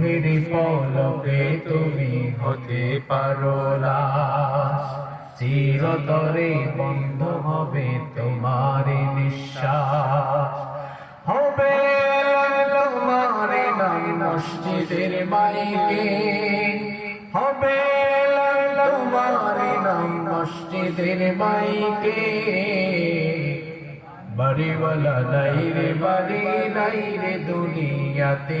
চোখের পলকে তুমি হতে পারো চিরতরে বন্ধ হবে তোমার নিঃশ্বাস। হবে তোমার নাম মসজিদের মাইকে। হবে তোমার নাম মসজিদের মাইকে। বাড়িওয়ালা নাই রে, বাড়ি নাই রে দুনিয়াতে।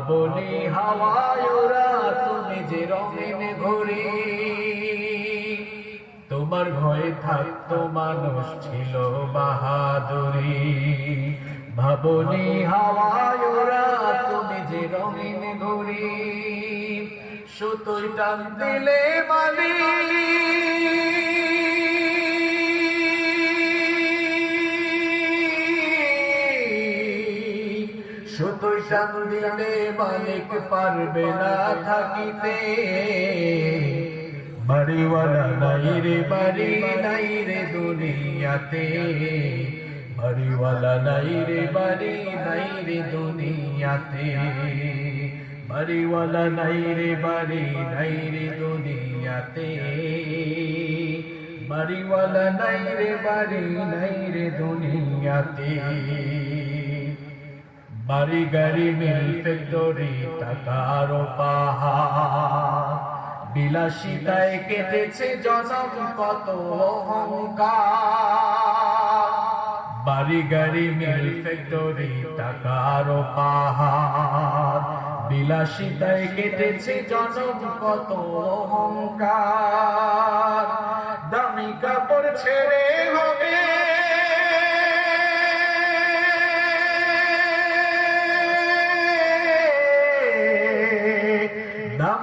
ভাবনি হাওয়ায় ওরা তুমি যে রঙিন ঘুরি তোমার ভয়ে থাকতো মানুষ ছিল বাহাদুরি। ভাবনি হাওয়ায় ওরা তুমি যে রঙিন ঘুরি সুতোই টান দিলে মালিক শুধুই দিলে মালিক পারবে না থাকিতে। বাড়িওয়ালা নাই রে, বাড়ি নাই রে দুনিয়াতে। বাড়িওয়ালা নাই রে, বাড়ি নাই রে দুনিয়াতে। বাড়িওয়ালা নাই রে, বাড়ি নাই রে দুনিয়াতে। বাড়িওয়ালা নাই রে, বাড়ি নাই রে দুনিয়াতে। বাড়ি গাড়ি মিল ফ্যাক্টরি টাকার পাহাড়। বিলাসিতায় কেটেছে জনম কত অহংকার। বাড়ি গাড়ি মিল ফ্যাক্টরি টাকার পাহাড়। বিলাসিতায় কেটেছে জনম কত অহংকার। দামি কাপড় ছেড়ে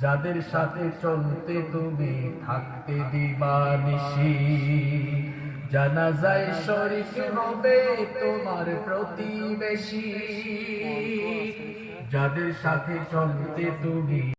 যাদের সাথে চলতে তুমি থাকতে দিবানিসি জানা যায় শরীর হবে তোমার প্রতিবেশী। যাদের সাথে চলতে তুমি